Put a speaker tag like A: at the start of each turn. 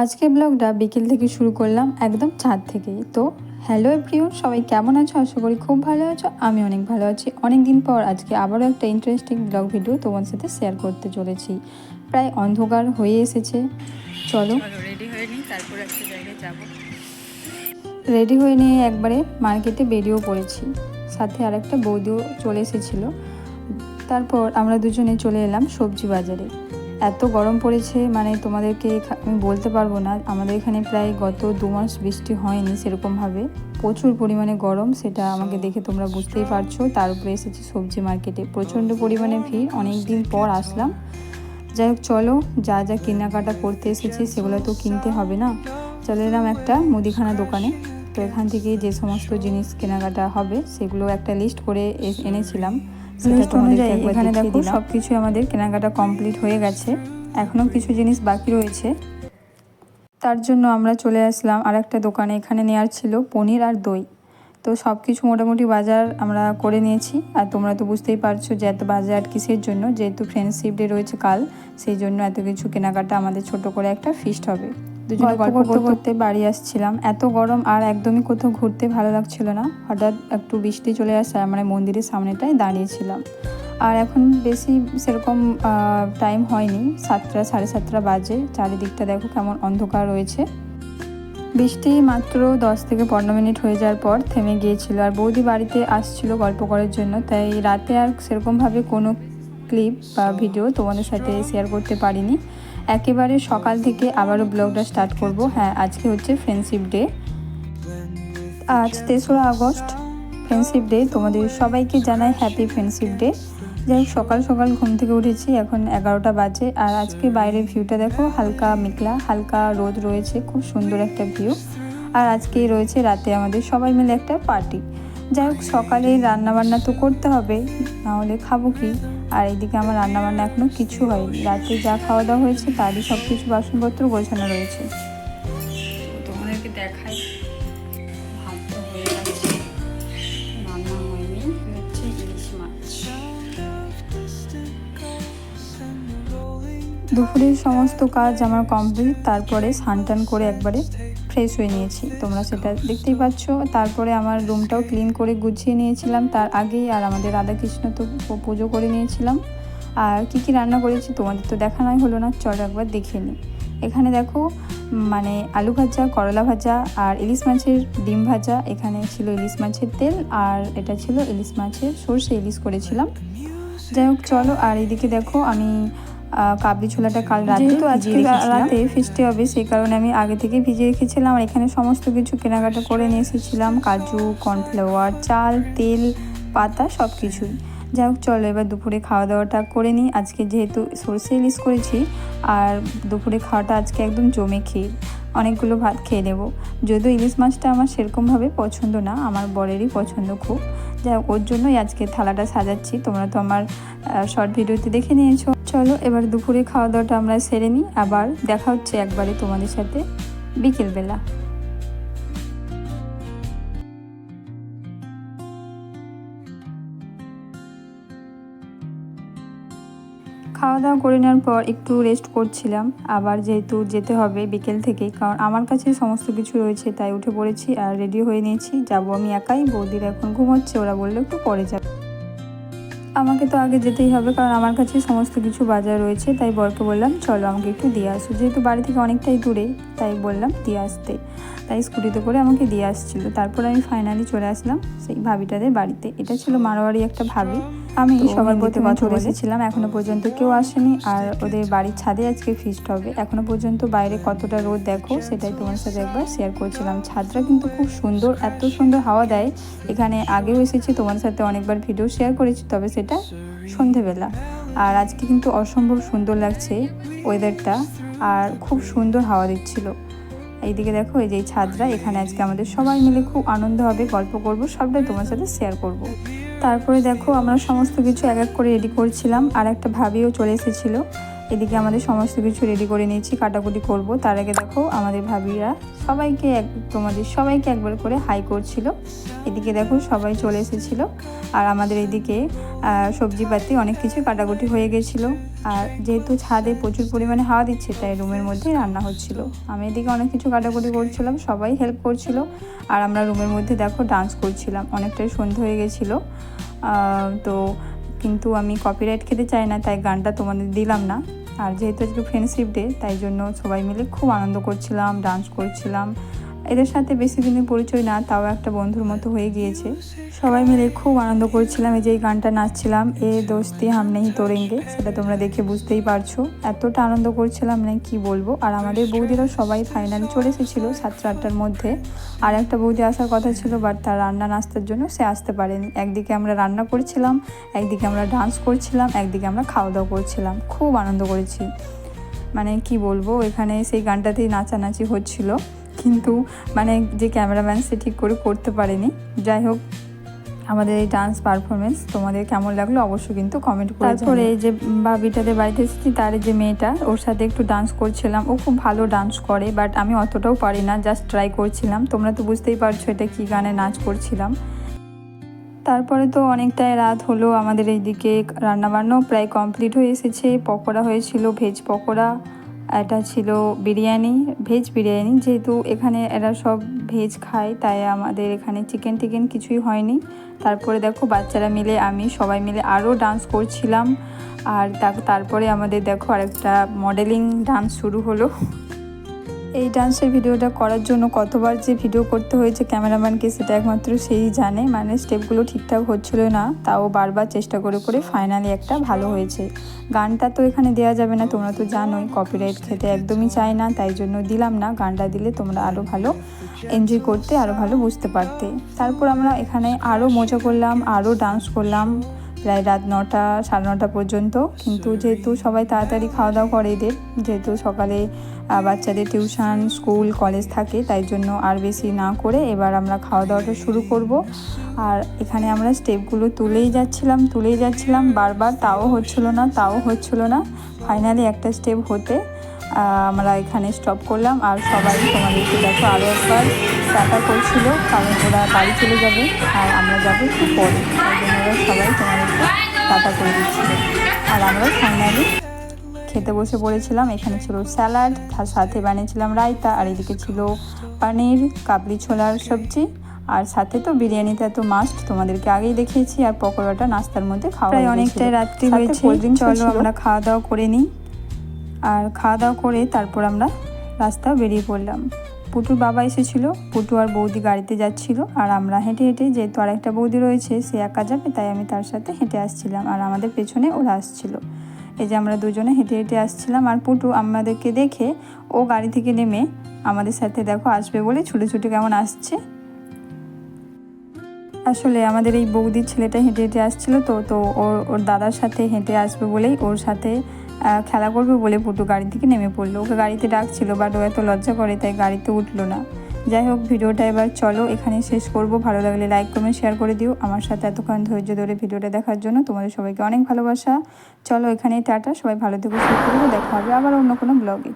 A: আজকে ব্লগটা বিকেল থেকে শুরু করলাম একদম চাঁদ থেকেই। তো হ্যালো প্রিয় সবাই কেমন আছো? আশা করি খুব ভালো আছো। আমি অনেক ভালো আছি। অনেক দিন পর আজকে আবারও একটা ইন্টারেস্টিং ব্লগ ভিডিও তোমার সাথে শেয়ার করতে চলেছি। প্রায় অন্ধকার হয়ে এসেছে। চলো।
B: রেডি হয়ে নিই তারপর একটা জায়গায় যাব।
A: রেডি হয়ে নিয়ে একবারে মার্কেটে বেরিয়েও পড়েছি। সাথে আর একটা বৌদিও চলে এসেছিল। তারপর আমরা দুজনে চলে এলাম সবজি বাজারে। এত গরম পড়েছে মানে তোমাদেরকে আমি বলতে পারব না। আমাদের এখানে প্রায় গত দু মাস বৃষ্টি হয়নি সেরকমভাবে। প্রচুর পরিমাণে গরম সেটা আমাকে দেখে তোমরা বুঝতেই পারছ। তার উপরে এসেছি সবজি মার্কেটে। প্রচণ্ড পরিমাণে ভিড় অনেক দিন পর আসলাম। যাই হোক চলো যা যা কেনাকাটা করতে এসেছি সেগুলো তো কিনতে হবে না। চলে এলাম একটা মুদিখানা দোকানে। তো এখান থেকে যে সমস্ত জিনিস কেনাকাটা হবে সেগুলো একটা লিস্ট করে এনেছিলাম। সেটা
B: List অনুযায়ী এখানে দেখো
A: দিলাম। সবকিছু আমাদের কেনাকাটা কমপ্লিট হয়ে গেছে। এখনও কিছু জিনিস বাকি রয়েছে। তার জন্য আমরা চলে আসলাম আর একটা দোকানে। এখানে নেওয়ার ছিল পনির আর দই। তো সব কিছু মোটামুটি বাজার আমরা করে নিয়েছি। আর তোমরা তো বুঝতেই পারছ যে এত বাজার কিসের জন্য? যেহেতু ফ্রেন্ডশিপ ডে রয়েছে কাল সেই জন্য এত কিছু কেনাকাটা আমাদের ছোট করে একটা ফিস্ট হবে। দুজনে গল্প করতে করতে বাড়ি আসছিলাম। এত গরম আর একদমই কোথাও ঘুরতে ভালো লাগছিল না। হঠাৎ একটু বৃষ্টি চলে আসায় মানে মন্দিরের সামনেটায় দাঁড়িয়েছিলাম। আর এখন বেশি সেরকম টাইম হয়নি। সাতটা সাড়ে সাতটা বাজে। চারিদিকটা দেখো কেমন অন্ধকার রয়েছে। বৃষ্টি মাত্র দশ থেকে পনেরো মিনিট হয়ে যাওয়ার পর থেমে গিয়েছিল। আর বৌদি বাড়িতে আসছিল গল্প করার জন্য। তাই রাতে আর সেরকমভাবে কোনো ক্লিপ বা ভিডিও তোমাদের সাথে শেয়ার করতে পারিনি। একেবারে সকাল থেকে আবারও ব্লগটা স্টার্ট করব। হ্যাঁ আজকে হচ্ছে ফ্রেন্ডশিপ ডে আজ তেসরা আগস্ট ফ্রেন্ডশিপ ডে তোমাদের সবাইকে জানাই হ্যাপি ফ্রেন্ডশিপ ডে যাই সকাল সকাল ঘুম থেকে উঠেছি, এখন এগারোটা বাজে। আর আজকে বাইরের ভিউটা দেখো, হালকা মেঘলা, হালকা রোদ রয়েছে, খুব সুন্দর একটা ভিউ আর আজকেই রয়েছে রাতে আমাদের সবাই মিলে একটা পার্টি যাই হোক সকালে রান্নাবান্না তো করতে হবে নাহলে খাব কি? আর এদিকে আমার রান্নাবান্না এখনও কিছু হয়নি। রাতে যা খাওয়া দাওয়া হয়েছে তারই সব কিছু বাসনপত্র গোছানো রয়েছে।
B: তোমাদেরকে দেখাই। ভাত তো হয়ে গেছে। রান্না হয়নি হচ্ছে ইলিশ মাছ।
A: দুপুরের সমস্ত কাজ আমার কমপ্লিট তারপরে স্নান টান করে একবারে ফ্রেশ হয়ে নিয়েছি। তোমরা সেটা দেখতেই পাচ্ছ। তারপরে আমার রুমটাও ক্লিন করে গুছিয়ে নিয়েছিলাম। তার আগেই আর আমাদের রাধাকৃষ্ণ তো পুজো করে নিয়েছিলাম। আর কি কি রান্না করেছি তোমাদের তো দেখানোই হলো না। চল একবার দেখে নিই এখানে দেখো মানে আলু ভাজা, করলা ভাজা আর ইলিশ মাছের ডিম ভাজা। এখানে ছিল ইলিশ মাছের তেল আর এটা ছিল ইলিশ মাছের সর্ষে ইলিশ করেছিলাম। যাই হোক, চলো আর এদিকে দেখো আমি কাবলি ছোলাটা কাল রাতে
B: তো
A: আজকে রাতে ফিস্টে হবে সেই কারণে আমি আগে থেকে ভিজিয়ে রেখেছিলাম। আর এখানে সমস্ত কিছু কেনাকাটা করে নিয়ে এসেছিলাম। কাজু কর্নফ্লাওয়ার চাল তেল পাতা সব কিছুই যাই হোক চলো এবার দুপুরে খাওয়া দাওয়াটা করে নিই। আজকে যেহেতু সর্ষে ইলিশ করেছি আর দুপুরে খাওয়াটা আজকে একদম জমে খেয়ে অনেকগুলো ভাত খেয়ে নেব। যদিও ইলিশ মাছটা আমার সেরকমভাবে পছন্দ না আমার বরেরই পছন্দ খুব। যাই হোক ওর জন্যই আজকে থালাটা সাজাচ্ছি। তোমরা তো আমার শর্ট ভিডিওতে দেখে নিয়েছো। চলো, এবার দুপুরে খাওয়া দাওয়াটা আমরা সেরে নিই। আবার দেখা হচ্ছে একবারে তোমাদের সাথে বিকেলবেলা। খাওয়া দাওয়া করে নেওয়ার পর একটু রেস্ট করছিলাম। আবার যেহেতু যেতে হবে বিকেল থেকেই কারণ আমার কাছে সমস্ত কিছু রয়েছে, তাই উঠে পড়েছি আর রেডি হয়ে নিয়েছি। যাব আমি একাই, বৌদির এখন ঘুমোচ্ছে, ওরা বলল একটু পরে যাবে। আমাকে তো আগে যেতেই হবে, কারণ আমার কাছে সমস্ত কিছু বাজার রয়েছে, তাই বরকে বললাম, চলো আমাকে একটু দিয়ে আসো। যেহেতু বাড়ি থেকে অনেকটাই দূরে, তাই বললাম দিয়ে আসতে। তাই স্কুটিতে করে আমাকে দিয়ে আসছিল। তারপর আমি ফাইনালি চলে আসলাম সেই ভাবিটাদের বাড়িতে। এটা ছিল মারোয়ারি একটা ভাবি। আমি সবার প্রতি
B: কথা বলে।
A: এখনও পর্যন্ত কেউ আসেনি আর ওদের বাড়ির ছাদে আজকে ফিস্ট হবে। এখনও পর্যন্ত বাইরে কতটা রোদ দেখো সেটাই তোমার সাথে একবার শেয়ার করছিলাম। ছাদটা কিন্তু খুব সুন্দর এত সুন্দর হাওয়া দেয়। এখানে আগেও এসেছি তোমার সাথে অনেকবার ভিডিও শেয়ার করেছি তবে সেটা সন্ধেবেলা। আর আজকে কিন্তু অসম্ভব সুন্দর লাগছে ওয়েদারটা আর খুব সুন্দর হাওয়া দিচ্ছিল। এইদিকে দেখো এই যে ছাদরা এখানে আজকে আমাদের সবাই মিলে খুব আনন্দ হবে গল্প করব সবটাই তোমার সাথে শেয়ার করব। তারপরে দেখো আমরা সমস্ত কিছু এক এক করে রেডি করছিলাম, আর একটা ভাবিও চলে এসেছিল। এদিকে আমাদের সমস্ত কিছু রেডি করে নিয়েছি, কাটাকুটি করব। তার আগে দেখো, আমাদের ভাবিরা সবাইকে এক, তোমাদের সবাইকে একবার করে হাই করছিল। এদিকে দেখো, সবাই চলে এসেছিল। আর আমাদের এদিকে সবজিপাতি অনেক কিছু কাটাকুটি হয়ে গেছিল। আর যেহেতু ছাদে প্রচুর পরিমাণে হাওয়া দিচ্ছে, তাই রুমের মধ্যেই রান্না হচ্ছিল। আমি এদিকে অনেক কিছু কাটাকুটি করছিলাম, সবাই হেল্প করছিল। আর আমরা রুমের মধ্যে দেখো ডান্স করছিলাম। অনেকটাই সন্ধে হয়ে গেছিল। তো কিন্তু আমি কপিরাইট খেতে চাই না, তাই গানটা তোমাদের দিলাম না। আর যেহেতু আজকে ফ্রেন্ডশিপ ডে তাই জন্য সবাই মিলে খুব আনন্দ করছিলাম ডান্স করছিলাম। এদের সাথে বেশি দিনের পরিচয় না, তাও একটা বন্ধুর মতো হয়ে গিয়েছে। সবাই মিলে খুব আনন্দ করছিলাম, এই যে এই গানটা নাচছিলাম, এ দোস্তি হাম নেই তোরেঙ্গে, সেটা তোমরা দেখে বুঝতেই পারছ। এতটা আনন্দ করছিলাম না কি বলব? আর আমাদের বৌদিরা সবাই ফাইনাল চলে এসেছিল সাতটা আটটার মধ্যে। আর একটা বৌদি আসার কথা ছিল বাট তার রান্না নাস্তার জন্য সে আসতে পারেনি। একদিকে আমরা রান্না করছিলাম, একদিকে আমরা ডান্স করছিলাম, একদিকে আমরা খাওয়া দাওয়া করছিলাম। খুব আনন্দ করেছি। মানে কি বলব, এখানে সেই গানটাতেই নাচানাচি হচ্ছিল। কিন্তু মানে যে ক্যামেরাম্যান সে ঠিক করে করতে পারেনি। যাই হোক আমাদের এই ডান্স পারফরমেন্স তোমাদের কেমন লাগল অবশ্যই কিন্তু কমেন্ট করে তারপরে এই যে বাবিটাদের বাড়িতে এসেছি তার যে মেয়েটা ওর সাথে একটু ডান্স করছিলাম। ও খুব ভালো ডান্স করে বাট আমি অতটাও পারি না জাস্ট ট্রাই করছিলাম। তোমরা তো বুঝতেই পারছ এটা কী গানে নাচ করছিলাম। তারপরে তো অনেকটাই রাত হলো আমাদের এইদিকে রান্নাবান্নাও প্রায় কমপ্লিট হয়ে এসেছে। পকোড়া হয়েছিল ভেজ পকোড়া। এটা ছিল বিরিয়ানি ভেজ বিরিয়ানি। যেহেতু এখানে এরা সব ভেজ খায়, তাই আমাদের এখানে চিকেন টিকেন কিছুই হয়নি। তারপরে দেখো বাচ্চারা মিলে আমি সবাই মিলে আরও ডান্স করছিলাম। আর তার- তারপরে আমাদের দেখো আরেকটা মডেলিং ডান্স শুরু হলো। এই ডান্সের ভিডিওটা করার জন্য কতবার যে ভিডিও করতে হয়েছে ক্যামেরাম্যানকে সেটা একমাত্র সেই জানে। মানে স্টেপগুলো ঠিকঠাক হচ্ছিল না, তাও বারবার চেষ্টা করে করে ফাইনালি একটা ভালো হয়েছে। গানটা তো এখানে দেওয়া যাবে না, তোমরা তো জানোই কপিরাইট খেতে একদমই চাই না, তাই জন্য দিলাম না গানটা দিলে তোমরা আরও ভালো এনজয় করতে আরও ভালো বুঝতে পারতে। তারপর আমরা এখানে আরও মজা করলাম আরও ডান্স করলাম। প্রায় রাত নটা সাড়ে নটা পর্যন্ত। কিন্তু যেহেতু সবাই তাড়াতাড়ি খাওয়া দাওয়া করে এদের যেহেতু সকালে বাচ্চাদের টিউশন স্কুল কলেজ থাকে তাই জন্য আর বেশি না করে এবার আমরা খাওয়া দাওয়াটা শুরু করব। আর এখানে আমরা স্টেপগুলো তুলেই যাচ্ছিলাম তুলেই যাচ্ছিলাম। বারবার তাও হচ্ছিল না তাও হচ্ছিল না। ফাইনালি একটা স্টেপ হতে আমরা এখানে স্টপ করলাম। আর সবাই তোমাদেরকে দেখো আরও একবার। টাটা করছিল কারণ ওরা বাড়ি চলে যাবে আর আমরা যাব একটু পরে। তাই জন্য ওরা সবাই তোমাদেরকে টাটা করে দিচ্ছিল। আর আমরা ফাইনালি খেতে বসে পড়েছিলাম। এখানে ছিল স্যালাড তার সাথে বানিয়েছিলাম রায়তা আর এদিকে ছিল পনির কাবলি ছোলার সবজি। আর সাথে তো বিরিয়ানিটা তো মাস্ট তোমাদেরকে আগেই দেখিয়েছি আর পকোড়াটা নাস্তার মধ্যে খাওয়া প্রায় অনেকটাই রাত্রি হয়েছে চলো আমরা খাওয়া দাওয়া করে নিই। আর খাওয়া দাওয়া করে তারপর আমরা রাস্তা বেরিয়ে পড়লাম। পুটুর বাবা এসেছিল। পুটু আর বৌদি গাড়িতে যাচ্ছিল আর আমরা হেঁটে হেঁটে, যেহেতু আর একটা বৌদি রয়েছে, সে একা যাবে, তাই আমি তার সাথে হেঁটে আসছিলাম আর আমাদের পেছনে ওরা আসছিল। এই যে আমরা দুজনে হেঁটে হেঁটে আসছিলাম আর পুটু আমাদেরকে দেখে ও গাড়ি থেকে নেমে আমাদের সাথে, দেখো, আসবে বলে ছুটে ছুটে কেমন আসছে? আসলে আমাদের এই বৌদির ছেলেটা হেঁটে হেঁটে আসছিল তো তো ওর ওর দাদার সাথে হেঁটে আসবে বলেই ওর সাথে খেলা করবে বলে পুটু গাড়ি থেকে নেমে পড়ল। ওকে গাড়িতে ডাকছিল বাট ও এত লজ্জা করে তাই গাড়িতে উঠল না। যাই হোক, ভিডিওটা এবার চলো এখানে শেষ করব। ভালো লাগলে লাইক কমেন্ট শেয়ার করে দিও। আমার সাথে এতক্ষণ ধৈর্য ধরে ভিডিওটা দেখার জন্য তোমাদের সবাইকে অনেক ভালোবাসা। চলো এখানেই টাটা, সবাই ভালো থেকো, সুস্থ থেকো, দেখা হবে আবার অন্য কোনো ব্লগে